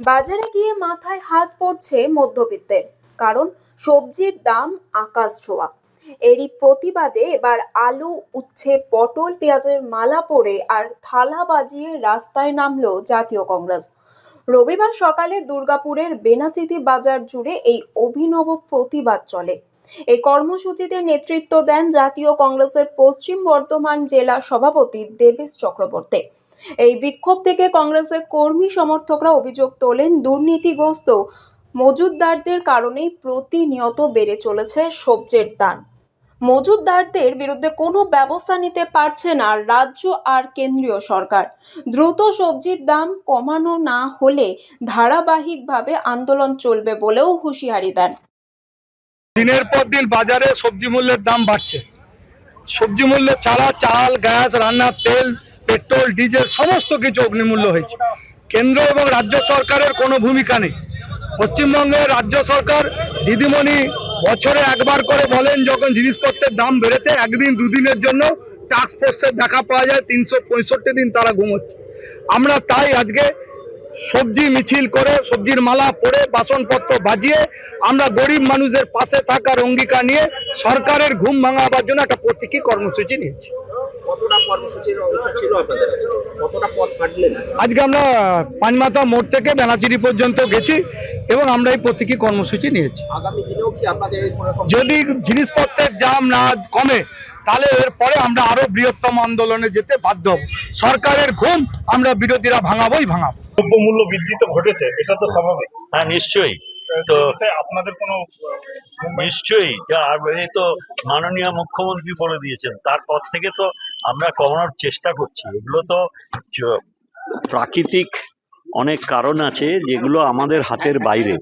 বাজারে গিয়ে মাথায় হাত পড়ছে মধ্যবিত্তের কারণ সবজির দাম আকাশ ছোঁয়া। এরই প্রতিবাদে এবার আলু, উচ্ছে, পটল, পেঁয়াজের মালা পরে আর থালা বাজিয়ে রাস্তায় নামল জাতীয় কংগ্রেস। রবিবার সকালে দুর্গাপুরের বেনাচিতি বাজার জুড়ে এই অভিনব প্রতিবাদ চলে। এই কর্মসূচিতে নেতৃত্ব দেন জাতীয় কংগ্রেসের পশ্চিম বর্ধমান জেলা সভাপতি দেবেশ চক্রবর্তী। এই বিক্ষোভ থেকে কংগ্রেসের কর্মী সমর্থকরা অভিযোগ তোলেন, দুর্নীতিগ্রস্ত মজুতদারদের কারণেই প্রতিনিয়ত বেড়ে চলেছে সবজির দাম। মজুতদারদের বিরুদ্ধে কোনো ব্যবস্থা নিতে পারছে না রাজ্য আর কেন্দ্রীয় সরকার। দ্রুত সবজির দাম কমানো না হলে ধারাবাহিকভাবে আন্দোলন চলবে বলেও হুঁশিয়ারি দেন। দিনের পর দিন বাজারে সবজি মূল্যের দাম বাড়ছে। সবজি মূল্য ছাড়া চাল, গ্যাস, রান্নার তেল পেট্রোল, ডিজেল, সমস্ত কিছু অগ্নিমূল্য হয়েছে। কেন্দ্র এবং রাজ্য সরকারের কোনো ভূমিকা নেই। পশ্চিমবঙ্গের রাজ্য সরকার দিদিমণি বছরে একবার করে বলেন, যখন জিনিসপত্রের দাম বেড়েছে, একদিন, দুদিনের জন্য টাস্ক ফোর্সের দেখা পাওয়া যায়, তিনশো পঁয়ষট্টি দিন তারা ঘুমোচ্ছে। আমরা তাই আজকে সবজি মিছিল করে, সবজির মালা পরে বাসনপত্র বাজিয়ে, আমরা গরিব মানুষদের পাশে থাকার অঙ্গীকার নিয়ে সরকারের ঘুম ভাঙাবার জন্য একটা প্রতীকী কর্মসূচি নিয়েছি। কতটা কর্মসূচির অংশ ছিল আপনাদের কতটা পথ কাটলেন? আজকে আমরা পাঁচমাথা মোড় থেকে বেনাচিরি পর্যন্ত গেছি এবং আমরা এই প্রতীকী কর্মসূচি নিয়েছি। আগামী দিনেও কি আপনাদের এরকম এরকম যদি জিনিসপত্রের দাম না কমে তাহলে এরপরে আমরা আরও বৃহত্তম আন্দোলনে যেতে বাধ্য হব। সরকারের ঘুম আমরা বিরোধীরা ভাঙাবোই ভাঙাবো। দ্রব্যমূল্য বৃদ্ধি তো ঘটেছে এটা তো স্বাভাবিক। হ্যাঁ নিশ্চয়ই। তো তো আপনাদের কোনো নিশ্চয়ই। এই তো মাননীয় মুখ্যমন্ত্রী বলে দিয়েছেন। তারপর থেকে তো আমরা কমানোর চেষ্টা করছি। এগুলো তো প্রাকৃতিক অনেক কারণ আছে যেগুলো আমাদের হাতের বাইরে।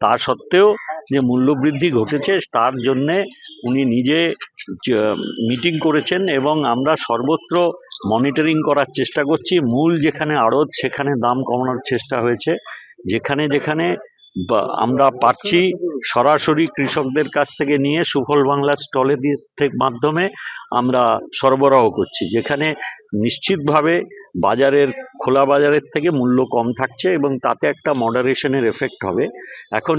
তা সত্ত্বেও যে মূল্যবৃদ্ধি ঘটেছে তার জন্যে উনি নিজে মিটিং করেছেন এবং আমরা সর্বত্র মনিটরিং করার চেষ্টা করছি। মূল যেখানে আড়ত সেখানে দাম কমানোর চেষ্টা হয়েছে। যেখানে যেখানে আমরা পাচ্ছি সরাসরি কৃষকদের কাছ থেকে নিয়ে সুফল বাংলা স্টলে মাধ্যমে আমরা সরবরাহ করছি যেখানে নিশ্চিতভাবে বাজারের খোলা বাজারের থেকে মূল্য কম থাকছে এবং তাতে একটা মডারেশনের এফেক্ট হবে। এখন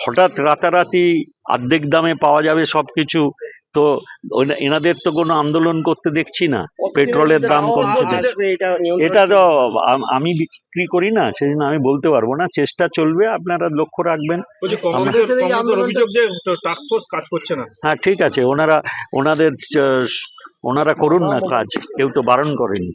হঠাৎ রাতারাতি অর্ধেক দামে পাওয়া যাবে সব কিছু তো এনাদের তো কোনো আন্দোলন করতে দেখছি না। পেট্রোলের দাম কমছে এটা তো আমি বিক্রি করি না সেজন্য আমি বলতে পারব না। চেষ্টা চলবে আপনারা লক্ষ্য রাখবেন। বলছি কংগ্রেসের কংগ্রেসের অভিযোগ যে টাস্ক ফোর্স কাজ করছে না। হ্যাঁ ঠিক আছে ওনারা ওনাদের ওনারা করুন না কাজ কেউ তো বারণ করেনি।